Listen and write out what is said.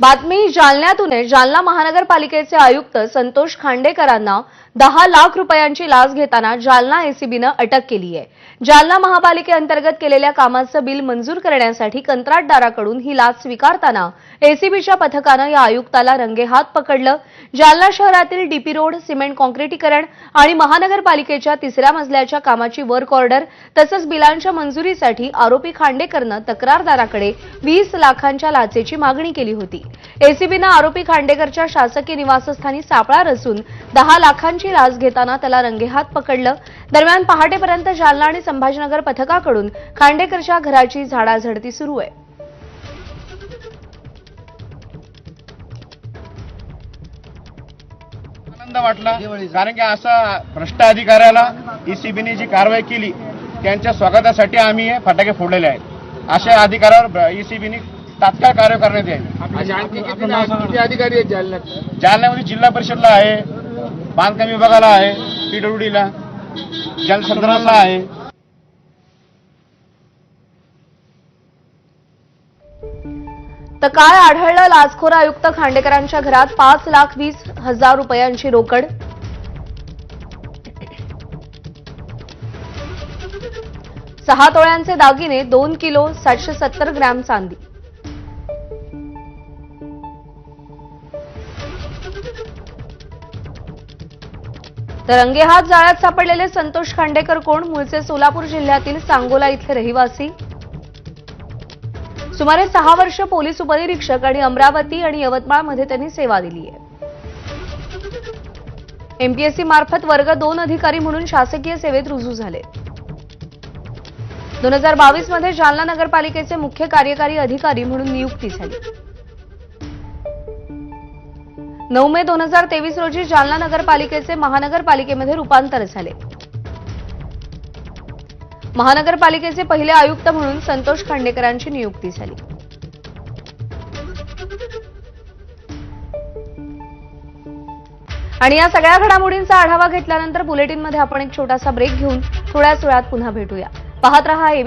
बातमी जालन्यातून जालना महानगरपालिकेचे आयुक्त संतोष खांडेकरांना दहा लाख रुपयांची लाच घेताना जालना एसीबीनं अटक केली आहे. जालना महापालिकेअंतर्गत केलेल्या कामाचं बिल मंजूर करण्यासाठी कंत्राटदाराकडून ही लाच स्वीकारताना एसीबीच्या पथकानं या आयुक्ताला रंगेहात पकडलं. जालना शहरातील डीपी रोड सिमेंट कॉन्क्रिटीकरण आणि महानगरपालिकेच्या तिसऱ्या मजल्याच्या कामाची वर्क ऑर्डर तसंच बिलांच्या मंजुरीसाठी आरोपी खांडेकरनं तक्रारदाराकडे वीस लाखांच्या लाचेची मागणी केली होती. एसीबीनं आरोपी खांडेकरच्या शासकीय निवासस्थानी सापळा रचून दहा लाखांची लाच घेताना त्याला रंगेहात पकडलं. दरम्यान पहाटेपर्यंत जालना आणि संभाजीनगर पथकाकडून खांडेकरच्या घराची झाडाझडती सुरू आहे. आनंद वाटला कारण की असा भ्रष्ट अधिकाऱ्याला ईसीबीने जी कारवाई केली त्यांच्या स्वागतासाठी आम्ही हे फटाके फोडलेले आहेत. अशा अधिकाऱ्यावर ईसीबीने तात्काळ कारवाई करण्यात किती अधिकारी आहेत जालन्यात? जालन्यामध्ये जिल्हा परिषदला आहे बांधकाम विभागाला आहे पीडब्ल्यूडीला जलसंधारणला आहे. तर काय आढळलं लाचखोर आयुक्त खांडेकरांच्या घरात पाच लाख वीस हजार रुपयांची रोकड. सहा तोळ्यांचे दागिने दोन किलो सातशे सत्तर ग्रॅम चांदी. तर रंगेहात जाळ्यात सापडलेले संतोष खांडेकर कोण? मूळचे सोलापूर जिल्ह्यातील सांगोला इथले रहिवासी. सुमारे सहा वर्ष पोलीस उपनिरीक्षक आणि अमरावती आणि यवतमाळमध्ये त्यांनी सेवा दिली आहे. एमपीएससी मार्फत वर्ग दोन अधिकारी म्हणून शासकीय सेवेत रुजू झाले. दोन हजार बावीसमध्ये जालना नगरपालिकेचे मुख्य कार्यकारी अधिकारी म्हणून नियुक्ती झाली. नऊ मे दोन हजार तेवीस रोजी जालना नगरपालिकेचे महानगरपालिकेमध्ये रूपांतर झाले. महानगरपालिकेचे पहिले आयुक्त म्हणून संतोष खांडेकरांची नियुक्ती झाली. आणि या सगळ्या घडामोडींचा आढावा घेतल्यानंतर बुलेटिनमध्ये आपण एक छोटासा ब्रेक घेऊन थोड्याच वेळात पुन्हा भेटूया. पाहत रहा एबी